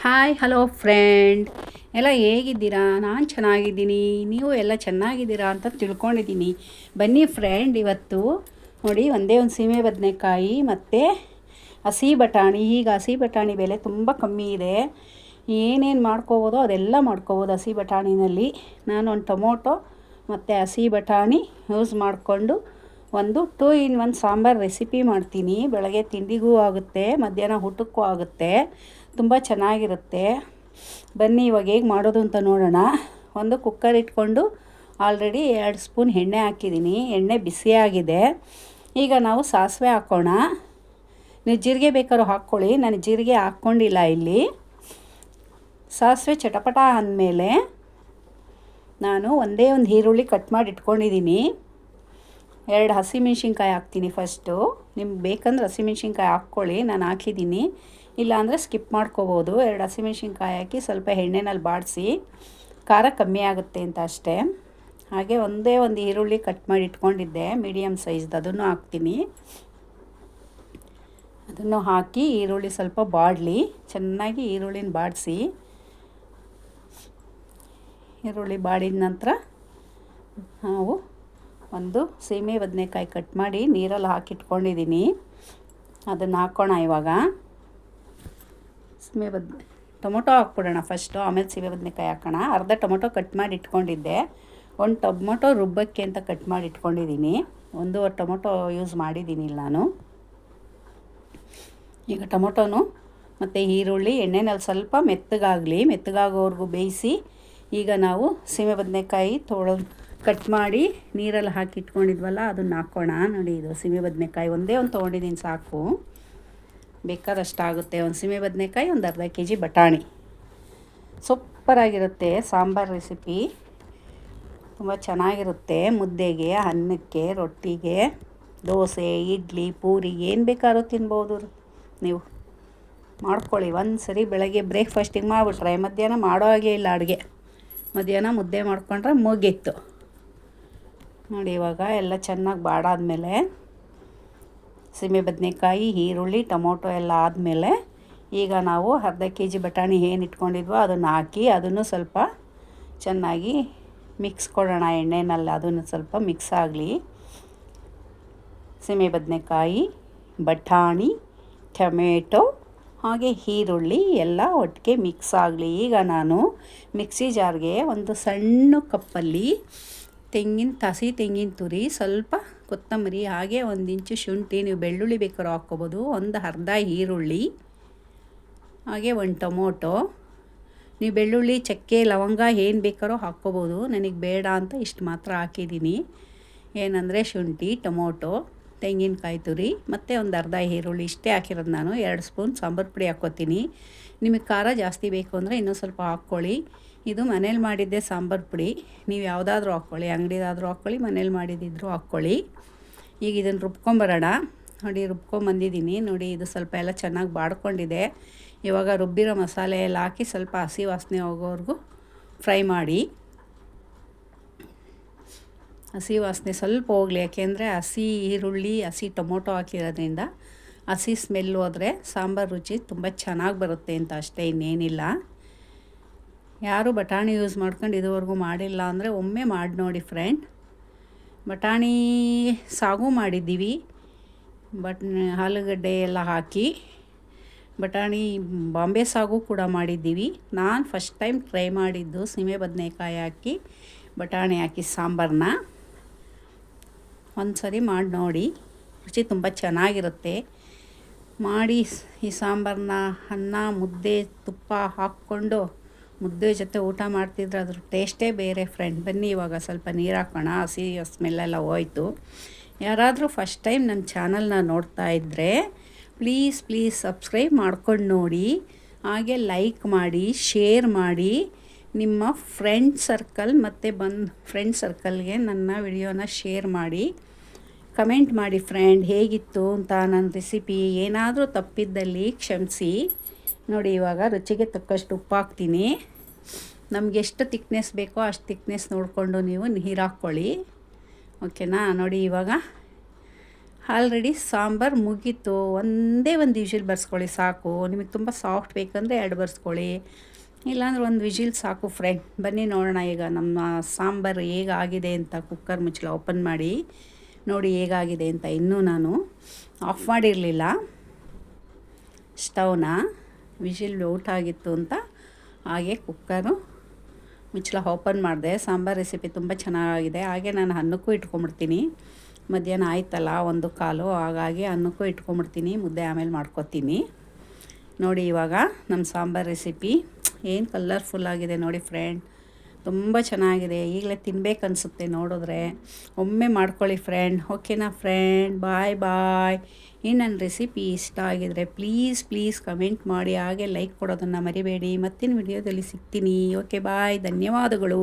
Hi hello friend ಎಲ್ಲ ಹೇಗಿದ್ದೀರಾ? ನಾನು ಚೆನ್ನಾಗಿದ್ದೀನಿ. ನೀವು ಎಲ್ಲ ಚೆನ್ನಾಗಿದ್ದೀರಾ ಅಂತ ತಿಳ್ಕೊಂಡಿದ್ದೀನಿ. ಬನ್ನಿ ಫ್ರೆಂಡ್ ಇವತ್ತು ನೋಡಿ ಒಂದೇ ಒಂದು ಸೀಮೆ ಬದನೆಕಾಯಿ ಮತ್ತು ಹಸಿ ಬಟಾಣಿ. ಈಗ ಹಸಿ ಬಟಾಣಿ ಬೆಲೆ ತುಂಬ ಕಮ್ಮಿ ಇದೆ. ಏನೇನು ಮಾಡ್ಕೋಬೋದೋ ಅದೆಲ್ಲ ಮಾಡ್ಕೋಬೋದು ಹಸಿ ಬಟಾಣಿನಲ್ಲಿ. ನಾನು ಒಂದು ಟೊಮೊಟೊ ಮತ್ತು ಹಸಿ ಬಟಾಣಿ ಯೂಸ್ ಮಾಡಿಕೊಂಡು ಒಂದು two in one sambar recipe ಮಾಡ್ತೀನಿ. ಬೆಳಗ್ಗೆ ತಿಂಡಿಗೂ ಆಗುತ್ತೆ, ಮಧ್ಯಾಹ್ನ ಊಟಕ್ಕೂ ಆಗುತ್ತೆ. ತುಂಬ ಚೆನ್ನಾಗಿರುತ್ತೆ. ಬನ್ನಿ, ಇವಾಗ ಹೇಗೆ ಮಾಡೋದು ಅಂತ ನೋಡೋಣ. ಒಂದು ಕುಕ್ಕರ್ ಇಟ್ಕೊಂಡು ಆಲ್ರೆಡಿ ಎರಡು ಸ್ಪೂನ್ ಎಣ್ಣೆ ಹಾಕಿದ್ದೀನಿ. ಎಣ್ಣೆ ಬಿಸಿಯಾಗಿದೆ ಈಗ ನಾವು ಸಾಸಿವೆ ಹಾಕೋಣ. ನೀವು ಜೀರಿಗೆ ಬೇಕಾದ್ರೂ ಹಾಕ್ಕೊಳ್ಳಿ. ನಾನು ಜೀರಿಗೆ ಹಾಕ್ಕೊಂಡಿಲ್ಲ ಇಲ್ಲಿ. ಸಾಸಿವೆ ಚಟಪಟ ಅಂದಮೇಲೆ ನಾನು ಒಂದೇ ಒಂದು ಈರುಳ್ಳಿ ಕಟ್ ಮಾಡಿ ಇಟ್ಕೊಂಡಿದ್ದೀನಿ. ಎರಡು ಹಸಿಮೆಣ್ಸಿನ್ಕಾಯಿ ಹಾಕ್ತೀನಿ ಫಸ್ಟು. ನಿಮ್ಗೆ ಬೇಕಂದ್ರೆ ಹಸಿಮೆಣ್ಸಿನ್ಕಾಯಿ ಹಾಕ್ಕೊಳ್ಳಿ. ನಾನು ಹಾಕಿದ್ದೀನಿ. ಇಲ್ಲಾಂದರೆ ಸ್ಕಿಪ್ ಮಾಡ್ಕೋಬೋದು. ಎರಡು ಹಸಿಮೆಣ್ಸಿನ್ಕಾಯಿ ಹಾಕಿ ಸ್ವಲ್ಪ ಎಣ್ಣೆನಲ್ಲಿ ಬಾಡಿಸಿ ಖಾರ ಕಮ್ಮಿ ಆಗುತ್ತೆ ಅಂತ ಅಷ್ಟೇ. ಹಾಗೆ ಒಂದೇ ಒಂದು ಈರುಳ್ಳಿ ಕಟ್ ಮಾಡಿ ಇಟ್ಕೊಂಡಿದ್ದೆ. ಮೀಡಿಯಮ್ ಸೈಜ್ದು ಅದನ್ನು ಹಾಕ್ತೀನಿ. ಅದನ್ನು ಹಾಕಿ ಈರುಳ್ಳಿ ಸ್ವಲ್ಪ ಬಾಡಲಿ. ಚೆನ್ನಾಗಿ ಈರುಳ್ಳಿನ ಬಾಡಿಸಿ. ಈರುಳ್ಳಿ ಬಾಡಿದ ನಂತರ ನಾವು ಒಂದು ಸೀಮೆ ಬದನೆಕಾಯಿ ಕಟ್ ಮಾಡಿ ನೀರಲ್ಲಿ ಹಾಕಿಟ್ಕೊಂಡಿದ್ದೀನಿ. ಅದನ್ನು ಹಾಕೋಣ ಇವಾಗ. ಸೀಮೆ ಬದನೆ ಟೊಮೊಟೊ ಹಾಕ್ಬಿಡೋಣ ಫಸ್ಟು ಆಮೇಲೆ ಸೀಮೆ ಬದನೆಕಾಯಿ ಹಾಕೋಣ. ಅರ್ಧ ಟೊಮೊಟೊ ಕಟ್ ಮಾಡಿ ಇಟ್ಕೊಂಡಿದ್ದೆ. ಒಂದು ಟೊಮೊಟೊ ರುಬ್ಬಕ್ಕೆ ಅಂತ ಕಟ್ ಮಾಡಿ ಇಟ್ಕೊಂಡಿದ್ದೀನಿ. ಒಂದೂವರೆ ಟೊಮೊಟೊ ಯೂಸ್ ಮಾಡಿದ್ದೀನಿ ನಾನು. ಈಗ ಟೊಮೊಟೊನು ಮತ್ತು ಈರುಳ್ಳಿ, ಎಣ್ಣೆನಲ್ಲಿ ಸ್ವಲ್ಪ ಮೆತ್ತಗಾಗಲಿ, ಮೆತ್ತಗಾಗೋವರೆಗೂ ಬೇಯಿಸಿ ಈಗ ನಾವು ಸೀಮೆ ಬದನೆಕಾಯಿ ತೊಳೊ ಕಟ್ ಮಾಡಿ ನೀರಲ್ಲಿ ಹಾಕಿ ಇಟ್ಕೊಂಡಿದ್ವಲ್ಲ, ಅದನ್ನು ಹಾಕ್ಕೋಣ ನೋಡಿ ಇದು ಸೀಮೆ ಬದನೆಕಾಯಿ ಒಂದೇ ಒಂದು ತೊಗೊಂಡಿದ್ದೀನಿ ಸಾಕು. ಬೇಕಾದಷ್ಟು ಆಗುತ್ತೆ ಒಂದು ಸೀಮೆ ಬದನೆಕಾಯಿ, ಒಂದು ಅರ್ಧ ಕೆ ಜಿ ಬಟಾಣಿ. ಸೂಪರಾಗಿರುತ್ತೆ ಸಾಂಬಾರು ರೆಸಿಪಿ. ತುಂಬ ಚೆನ್ನಾಗಿರುತ್ತೆ ಮುದ್ದೆಗೆ, ಅನ್ನಕ್ಕೆ, ರೊಟ್ಟಿಗೆ, ದೋಸೆ, ಇಡ್ಲಿ, ಪೂರಿ, ಏನು ಬೇಕಾದ್ರೂ ತಿನ್ಬೋದು. ನೀವು ಮಾಡ್ಕೊಳ್ಳಿ. ಒಂದು ಸರಿ ಬೆಳಗ್ಗೆ ಬ್ರೇಕ್ಫಾಸ್ಟಿಗೆ ಮಾಡಿಬಿಟ್ರೆ ಮಧ್ಯಾಹ್ನ ಮಾಡೋ ಹಾಗೆ ಇಲ್ಲ ಅಡುಗೆ. ಮಧ್ಯಾಹ್ನ ಮುದ್ದೆ ಮಾಡ್ಕೊಂಡ್ರೆ ಮುಗೀತು. ನೋಡಿ ಇವಾಗ ಎಲ್ಲ ಚೆನ್ನಾಗಿ ಬಾಡಾದ್ಮೇಲೆ ಸೀಮೆ ಬದನೆಕಾಯಿ, ಈರುಳ್ಳಿ, ಟೊಮೊಟೊ ಎಲ್ಲ ಆದಮೇಲೆ ಈಗ ನಾವು ಅರ್ಧ ಕೆ ಜಿ ಬಟಾಣಿ ಏನು ಇಟ್ಕೊಂಡಿದ್ವೋ ಅದನ್ನು ಹಾಕಿ ಅದನ್ನು ಸ್ವಲ್ಪ ಚೆನ್ನಾಗಿ ಮಿಕ್ಸ್ ಕೊಡೋಣ. ಎಣ್ಣೆನಲ್ಲಿ ಅದನ್ನು ಸ್ವಲ್ಪ ಮಿಕ್ಸ್ ಆಗಲಿ. ಸೀಮೆ ಬದನೆಕಾಯಿ, ಬಟಾಣಿ, ಟೊಮೆಟೊ, ಹಾಗೆ ಈರುಳ್ಳಿ ಎಲ್ಲ ಒಟ್ಟಿಗೆ ಮಿಕ್ಸ್ ಆಗಲಿ. ಈಗ ನಾನು ಮಿಕ್ಸಿ ಜಾರ್ಗೆ ಒಂದು ಸಣ್ಣ ಕಪ್ಪಲ್ಲಿ ತೆಂಗಿನ, ತಸಿ ತೆಂಗಿನ ತುರಿ ಸ್ವಲ್ಪ ಕೊತ್ತಂಬರಿ, ಹಾಗೆ ಒಂದು ಇಂಚು ಶುಂಠಿ, ನೀವು ಬೆಳ್ಳುಳ್ಳಿ ಬೇಕಾದ್ರೂ ಹಾಕ್ಕೋಬೋದು. ಒಂದು ಅರ್ಧ ಈರುಳ್ಳಿ, ಹಾಗೆ ಒಂದು ಟೊಮೊಟೊ. ನೀವು ಬೆಳ್ಳುಳ್ಳಿ, ಚಕ್ಕೆ, ಲವಂಗ ಏನು ಬೇಕಾದ್ರೂ ಹಾಕ್ಕೋಬೋದು. ನನಗೆ ಬೇಡ ಅಂತ ಇಷ್ಟು ಮಾತ್ರ ಹಾಕಿದ್ದೀನಿ. ಏನಂದರೆ ಶುಂಠಿ, ಟೊಮೊಟೊ. ತೆಂಗಿನಕಾಯಿ ತುರಿ, ಮತ್ತು ಒಂದು ಅರ್ಧ ಈರುಳ್ಳಿ ಇಷ್ಟೇ ಹಾಕಿರೋದು ನಾನು, ಎರಡು ಸ್ಪೂನ್ ಸಾಂಬಾರು ಪುಡಿ ಹಾಕ್ಕೋತೀನಿ. ನಿಮಗೆ ಖಾರ ಜಾಸ್ತಿ ಬೇಕು ಅಂದರೆ ಇನ್ನೂ ಸ್ವಲ್ಪ ಹಾಕ್ಕೊಳ್ಳಿ. ಇದು ಮನೇಲಿ ಮಾಡಿದ್ದೆ ಸಾಂಬಾರು ಪುಡಿ. ನೀವು ಯಾವುದಾದ್ರೂ ಹಾಕ್ಕೊಳ್ಳಿ, ಅಂಗಡಿದಾದರೂ ಹಾಕ್ಕೊಳ್ಳಿ, ಮನೇಲಿ ಮಾಡಿದ್ದಿದ್ರು ಹಾಕ್ಕೊಳ್ಳಿ. ಈಗ ಇದನ್ನು ರುಬ್ಕೊಂಬರೋಣ. ನೋಡಿ, ರುಬ್ಕೊಂಬಂದಿದ್ದೀನಿ. ನೋಡಿ, ಇದು ಸ್ವಲ್ಪ ಎಲ್ಲ ಚೆನ್ನಾಗಿ ಬಾಡ್ಕೊಂಡಿದೆ. ಇವಾಗ ರುಬ್ಬಿರೋ ಮಸಾಲೆ ಎಲ್ಲ ಹಾಕಿ ಸ್ವಲ್ಪ ಹಸಿ ವಾಸನೆ ಹೋಗೋವರೆಗೂ ಫ್ರೈ ಮಾಡಿ. ಹಸಿ ವಾಸನೆ ಸ್ವಲ್ಪ ಹೋಗಲಿ, ಯಾಕೆಂದರೆ ಹಸಿ ಈರುಳ್ಳಿ, ಹಸಿ ಟೊಮೊಟೊ ಹಾಕಿರೋದ್ರಿಂದ ಹಸಿ ಸ್ಮೆಲ್ ಹೋದರೆ ಸಾಂಬಾರು ರುಚಿ ತುಂಬ ಚೆನ್ನಾಗಿ ಬರುತ್ತೆ ಅಂತ ಅಷ್ಟೇ ಇನ್ನೇನಿಲ್ಲ. ಯಾರು ಬಟಾಣಿ ಯೂಸ್ ಮಾಡ್ಕೊಂಡು ಇದುವರೆಗೂ ಮಾಡಿಲ್ಲ ಅಂದರೆ ಒಮ್ಮೆ ಮಾಡಿ ನೋಡಿ ಫ್ರೆಂಡ್ ಬಟಾಣಿ ಸಾಗು ಮಾಡಿದ್ದೀವಿ ಬಟ್ ಆಲೂಗಡ್ಡೆ ಎಲ್ಲ ಹಾಕಿ. ಬಟಾಣಿ ಬಾಂಬೆ ಸಾಗು ಕೂಡ ಮಾಡಿದ್ದೀವಿ. ನಾನು ಫಸ್ಟ್ ಟೈಮ್ ಟ್ರೈ ಮಾಡಿದ್ದು, ಸೀಮೆ ಬದನೆಕಾಯಿ ಹಾಕಿ, ಬಟಾಣಿ ಹಾಕಿ ಸಾಂಬಾರನ್ನ ಒಂದು ಸರಿ ಮಾಡಿ ನೋಡಿ. ರುಚಿ ತುಂಬ ಚೆನ್ನಾಗಿರುತ್ತೆ. ಮಾಡಿ ಈ ಸಾಂಬಾರನ್ನ ಅನ್ನ, ಮುದ್ದೆ, ತುಪ್ಪ ಹಾಕ್ಕೊಂಡು ಮುದ್ದೆ ಜೊತೆ ಊಟ ಮಾಡ್ತಿದ್ರೆ ಅದ್ರ ಟೇಸ್ಟೇ ಬೇರೆ ಫ್ರೆಂಡ್ ಬನ್ನಿ ಇವಾಗ ಸ್ವಲ್ಪ ನೀರು ಹಾಕೋಣ. ಹಸಿ ಸ್ಮೆಲ್ಲೆಲ್ಲ ಹೋಯ್ತು. ಯಾರಾದರೂ ಫಸ್ಟ್ ಟೈಮ್ ನನ್ನ ಚಾನಲ್ನ ನೋಡ್ತಾ ಇದ್ದರೆ ಪ್ಲೀಸ್ ಪ್ಲೀಸ್ ಸಬ್ಸ್ಕ್ರೈಬ್ ಮಾಡ್ಕೊಂಡು ನೋಡಿ. ಹಾಗೆ ಲೈಕ್ ಮಾಡಿ ಶೇರ್ ಮಾಡಿ. ನಿಮ್ಮ ಫ್ರೆಂಡ್ ಸರ್ಕಲ್ ಮತ್ತು ಬಂದು ಫ್ರೆಂಡ್ ಸರ್ಕಲ್ಗೆ ನನ್ನ ವಿಡಿಯೋನ ಶೇರ್ ಮಾಡಿ. ಕಮೆಂಟ್ ಮಾಡಿ ಫ್ರೆಂಡ್, ಹೇಗಿತ್ತು ಅಂತ ನನ್ನ ರೆಸಿಪಿ? ಏನಾದರೂ ತಪ್ಪಿದ್ದಲ್ಲಿ ಕ್ಷಮಿಸಿ. ನೋಡಿ, ಇವಾಗ ರುಚಿಗೆ ತಕ್ಕಷ್ಟು ಉಪ್ಪು ಹಾಕ್ತೀನಿ ನಮ್ಗೆ ಎಷ್ಟು ತಿಕ್ನೆಸ್ ಬೇಕೋ ಅಷ್ಟು ತಿಕ್ನೆಸ್ ನೋಡಿಕೊಂಡು ನೀವು ನೀರು ಹಾಕ್ಕೊಳ್ಳಿ. ಓಕೆನಾ? ನೋಡಿ, ಇವಾಗ ಆಲ್ರೆಡಿ ಸಾಂಬಾರು ಮುಗೀತು. ಒಂದೇ ಒಂದು ವಿಜಿಲ್ ಬರ್ಸ್ಕೊಳ್ಳಿ, ಸಾಕು. ನಿಮಗೆ ತುಂಬ ಸಾಫ್ಟ್ ಬೇಕಂದರೆ ಎರಡು ಬರ್ಸ್ಕೊಳ್ಳಿ. ಇಲ್ಲಾಂದ್ರೆ ಒಂದು ವಿಜಿಲ್ ಸಾಕು ಫ್ರೆಂಡ್. ಬನ್ನಿ ನೋಡೋಣ ಈಗ ನಮ್ಮ ಸಾಂಬಾರು ಹೇಗಾಗಿದೆ ಅಂತ ಕುಕ್ಕರ್ ಮುಚ್ಚಲ ಓಪನ್ ಮಾಡಿ. ನೋಡಿ ಹೇಗಾಗಿದೆ ಅಂತ ಇನ್ನೂ ನಾನು ಆಫ್ ಮಾಡಿರಲಿಲ್ಲ. ಸ್ಟವ್ನ ವಿಶಿಲ್ ಔಟ್ ಆಗಿತ್ತು ಅಂತ ಹಾಗೆ ಕುಕ್ಕರು ಮುಚ್ಚಳ ಓಪನ್ ಮಾಡಿದೆ. ಸಾಂಬಾರು ರೆಸಿಪಿ ತುಂಬ ಚೆನ್ನಾಗಿದೆ. ಹಾಗೆ ನಾನು ಅನ್ನಕ್ಕೂ ಇಟ್ಕೊಂಬಿಡ್ತೀನಿ ಮಧ್ಯಾಹ್ನ ಆಯ್ತಲ್ಲ ಒಂದು ಕಾಲು, ಹಾಗಾಗಿ ಅನ್ನಕ್ಕೂ ಇಟ್ಕೊಂಬಿಡ್ತೀನಿ ಮುದ್ದೆ ಆಮೇಲೆ ಮಾಡ್ಕೊತೀನಿ. ನೋಡಿ ಇವಾಗ ನಮ್ಮ ಸಾಂಬಾರು ರೆಸಿಪಿ ಏನು ಕಲರ್ಫುಲ್ ಆಗಿದೆ ನೋಡಿ ಫ್ರೆಂಡ್ ತುಂಬ ಚೆನ್ನಾಗಿದೆ. ಈಗಲೇ ತಿನ್ಬೇಕನ್ಸುತ್ತೆ ನೋಡಿದ್ರೆ. ಒಮ್ಮೆ ಮಾಡ್ಕೊಳ್ಳಿ ಫ್ರೆಂಡ್ ಓಕೆನಾ ಫ್ರೆಂಡ್ ಬಾಯ್ ಬಾಯ್ ಇನ್ನು ನನ್ನ ರೆಸಿಪಿ ಇಷ್ಟ ಆಗಿದರೆ ಪ್ಲೀಸ್ ಪ್ಲೀಸ್ ಕಮೆಂಟ್ ಮಾಡಿ. ಹಾಗೆ ಲೈಕ್ ಕೊಡೋದನ್ನು ಮರಿಬೇಡಿ. ಮತ್ತಿನ ವಿಡಿಯೋದಲ್ಲಿ ಸಿಗ್ತೀನಿ. ಓಕೆ ಬಾಯ್ ಧನ್ಯವಾದಗಳು.